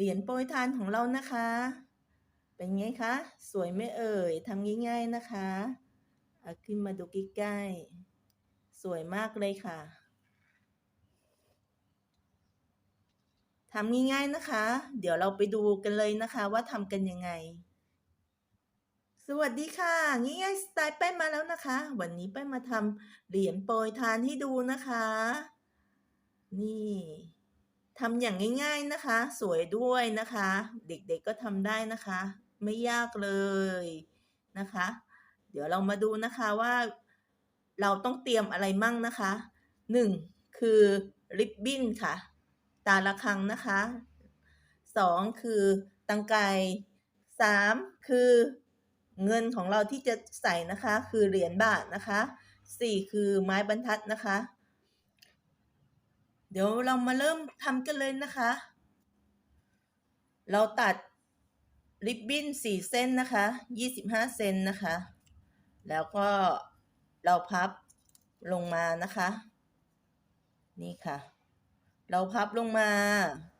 เหรียญโปรยทานของเรานะคะ เป็นไงคะ สวยไม่เอ่ยทำง่าย ๆนะคะเอาขึ้นมาดูใกล้ๆสวยมากเลยค่ะทำง่ายๆนะคะ เดี๋ยวเราไปดูกันเลยนะคะว่าทำกันยังไง สวัสดีค่ะ ง่ายๆสไตล์แป้นมาแล้วนะคะ วันนี้แป้นมาทำเหรียญโปรยทานให้ดูนะคะ นี่ ทำอย่างง่ายๆนะคะ สวยด้วยนะคะ เด็กๆก็ทำได้นะคะ ไม่ยากเลยนะคะ เดี๋ยวเรามาดูนะคะว่า เราต้องเตรียมอะไรมั่งนะคะหนึ่งคือริบบิ้นค่ะ ตาละครังนะคะสองคือตังไกสามคือเงินของเราที่จะใส่นะคะ คือเหรียญบาทนะคะสี่คือไม้บรรทัดนะคะ เดี๋ยวเรามาเริ่มทำกันเลยนะคะ เราตัดริบบิ้นสี่เส้นนะคะยี่สิบห้าเซนนะคะ แล้วก็เราพับลงมานะคะ นี่ค่ะ เราพับลงมา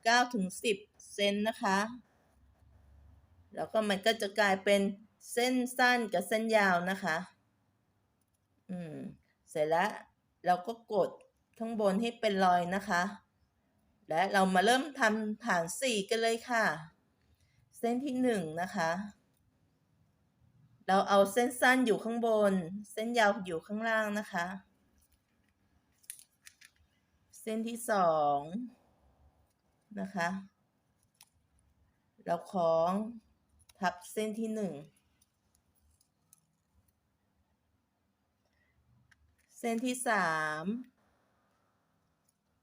เก้าถึงสิบเซนนะคะ แล้วก็มันก็จะกลายเป็นเส้นสั้นกับเส้นยาวนะคะ อืม เสร็จแล้วเราก็กด ข้างบนให้เป็นรอยนะคะ และเรามาเริ่มทำฐานสี่กันเลยค่ะ เส้นที่หนึ่งนะคะ เราเอาเส้นสั้นอยู่ข้างบน เส้นยาวอยู่ข้างล่างนะคะ เส้นที่สองนะคะ เราคล้องทับเส้นที่หนึ่งเส้นที่สาม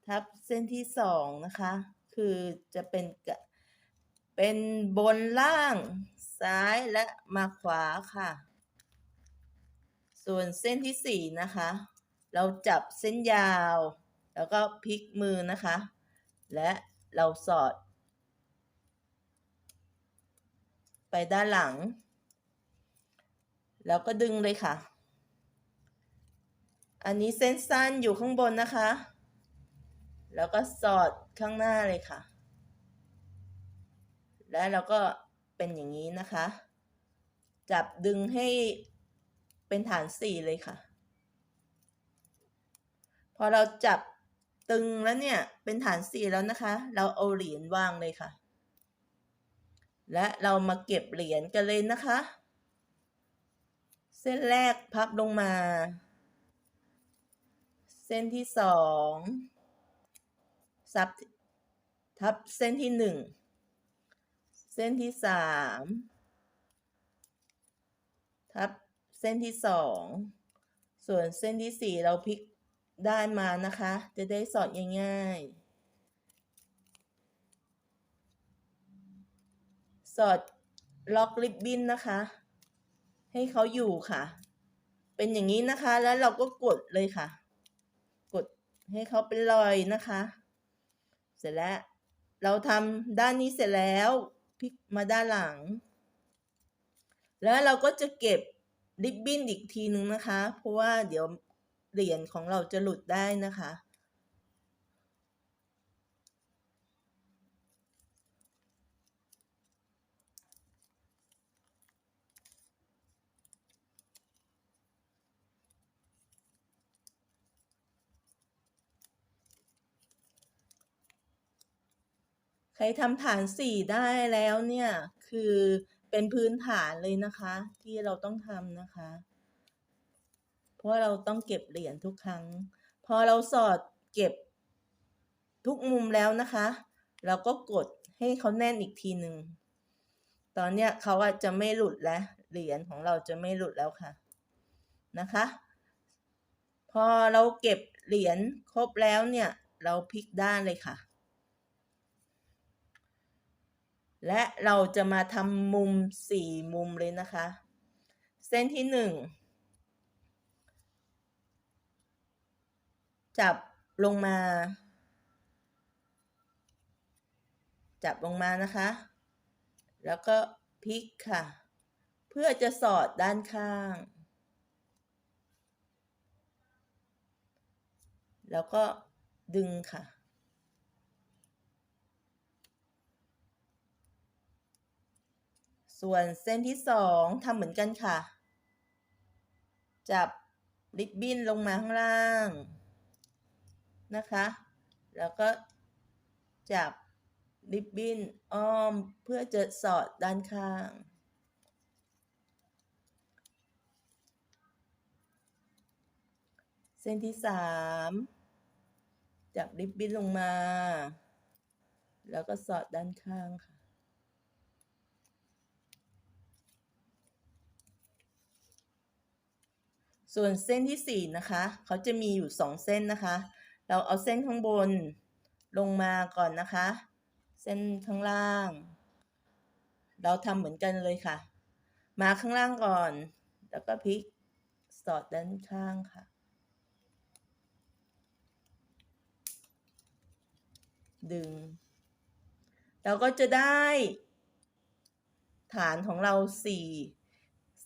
ทับเส้นที่สองนะคะ คือจะเป็นเป็นบนล่างซ้ายและมาขวาค่ะ ส่วนเส้นที่สี่นะคะ เราจับเส้นยาว แล้วก็พลิกมือนะคะ และเราสอด ไปด้านหลัง แล้วก็ดึงเลยค่ะ อันนี้เส้นสั้นอยู่ข้างบนนะคะ แล้วก็สอดข้างหน้าเลยค่ะ และเราก็เป็นอย่างนี้นะคะ จับดึงให้เป็นฐานสี่เลยค่ะ พอเราจับตึงแล้วเนี่ยเป็นฐานสี่แล้วนะคะ เราเอาเหรียญวางเลยค่ะ และเรามาเก็บเหรียญกันเลยนะคะ เส้นแรกพับลงมา เส้นที่สอง ซับทับเส้นที่หนึ่งเส้นที่สามทับเส้นที่สองส่วนเส้นที่สี่เราพลิกได้มานะคะ จะได้สอดง่ายๆ สอดล็อกริบบิ้นนะคะ ให้เขาอยู่ค่ะ เป็นอย่างนี้นะคะแล้วเราก็กดเลยค่ะ กดให้เขาเป็นรอยนะคะ เสร็จแล้ว เราทำด้านนี้เสร็จแล้วพลิกมาด้านหลัง แล้วเราก็จะเก็บริบบิ้นอีกทีนึงนะคะ เพราะว่าเดี๋ยวเหรียญของเราจะหลุดได้นะคะ ใครทำฐานสี่ได้แล้วเนี่ยคือเป็นพื้นฐานเลยนะคะ ที่เราต้องทำนะคะ เพราะเราต้องเก็บเหรียญทุกครั้ง พอเราสอดเก็บทุกมุมแล้วนะคะ เราก็กดให้เขาแน่นอีกทีหนึ่งตอนเนี้ยเขาอาจจะไม่หลุดแล้วเหรียญของเราจะไม่หลุดแล้วค่ะนะคะ พอเราเก็บเหรียญครบแล้วเนี่ย เราพลิกด้านเลยค่ะ และเราจะมาทำมุมสี่มุมเลยนะคะ เส้นที่หนึ่งจับลงมา จับลงมานะคะ แล้วก็พลิกค่ะ เพื่อจะสอดด้านข้าง แล้วก็ดึงค่ะ ส่วนเส้นที่สองทำเหมือนกันค่ะ จับริบบิ้นลงมาข้างล่างนะคะ แล้วก็จับริบบิ้นอ้อมเพื่อจะสอดด้านข้าง เส้นที่สามจับริบบิ้นลงมา แล้วก็สอดด้านข้างค่ะ ส่วนเส้นที่สี่นะคะ เขาจะมีอยู่สองเส้นนะคะ เราเอาเส้นข้างบนลงมาก่อนนะคะ เส้นข้างล่าง เราทำเหมือนกันเลยค่ะ มาข้างล่างก่อน แล้วก็พลิกสอดด้านข้างค่ะ ดึง เราก็จะได้ ฐานของเราสี่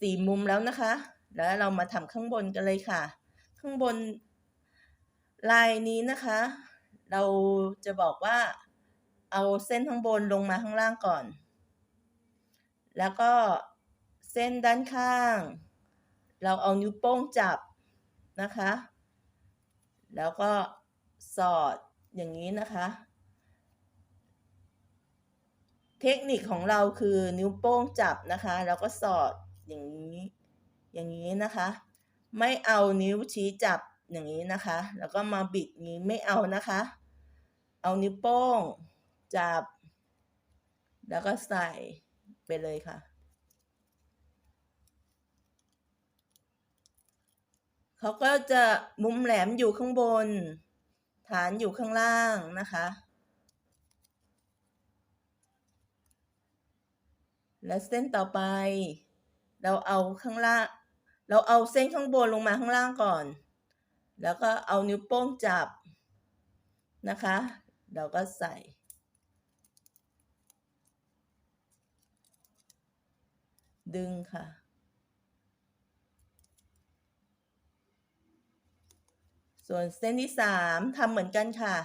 สี่มุมแล้วนะคะ แล้วเรามาทำข้างบนกันเลยค่ะ ข้างบนลายนี้นะคะ เราจะบอกว่าเอาเส้นข้างบนลงมาข้างล่างก่อน แล้วก็เส้นด้านข้าง เราเอานิ้วโป้งจับนะคะ แล้วก็สอดอย่างนี้นะคะ เทคนิคของเราคือนิ้วโป้งจับนะคะ แล้วก็สอดอย่างนี้ อย่างนี้นะคะ ไม่เอานิ้วชี้จับอย่างนี้นะคะ แล้วก็มาบิดนี้ไม่เอานะคะ เอานิ้วโป้ง จับ แล้วก็ใส่ไปเลยค่ะ เขาก็จะมุมแหลมอยู่ข้างบน ฐานอยู่ข้างล่างนะคะ และเส้นต่อไป เราเอาข้างล่าง เราเอาเส้นข้างบนลงมาข้างล่างก่อน แล้วก็เอานิ้วโป้งจับนะคะ เราก็ใส่ ดึงค่ะ ส่วนเส้นที่สามทำเหมือนกันค่ะ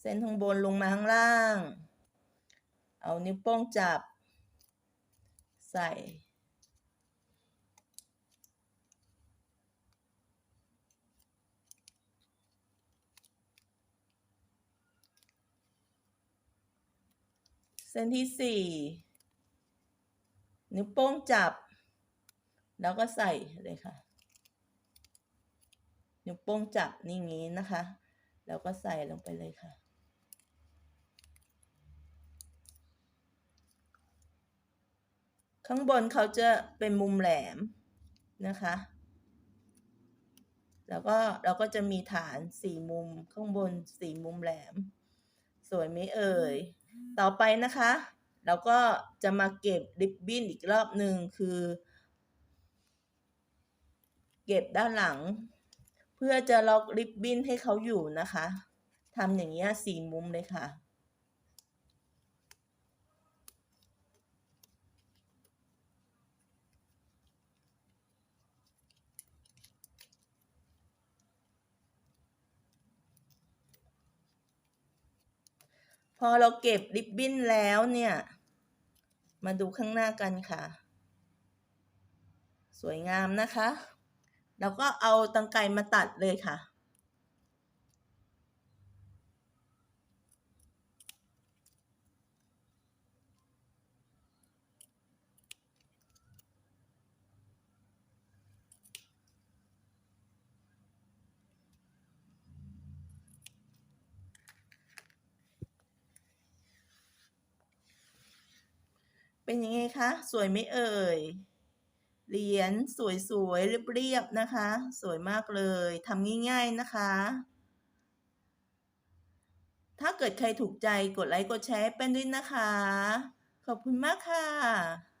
เส้นข้างบนลงมาข้างล่าง เอานิ้วโป้งจับ ใส่ เส้นที่สี่นิ้วโป้งจับ แล้วก็ใส่เลยค่ะ นิ้วโป้งจับนี่งี้นะคะ แล้วก็ใส่ลงไปเลยค่ะ ข้างบนเขาจะเป็นมุมแหลมนะคะ แล้วก็เราก็จะมีฐานสี่มุมข้างบนสี่มุมแหลม สวยไหมเอ่ย ต่อไปนะคะ เราก็จะมาเก็บริบบิ้นอีกรอบหนึ่งคือ เก็บด้านหลัง เพื่อจะล็อกริบบิ้นให้เขาอยู่นะคะทำอย่างนี้ยสี่มุมเลยค่ะ พอเราเก็บริบบิ้นแล้วเนี่ย มาดูข้างหน้ากันค่ะ สวยงามนะคะ แล้วก็เอาตังไกรมาตัดเลยค่ะ เป็นยังไงคะ สวยไม่เอ่ย เหรียญสวยๆเรียบๆนะคะ สวยมากเลยทำง่ายๆนะคะ ถ้าเกิดใครถูกใจกดไลค์กดแชร์เป็นด้วยนะคะ ขอบคุณมากค่ะ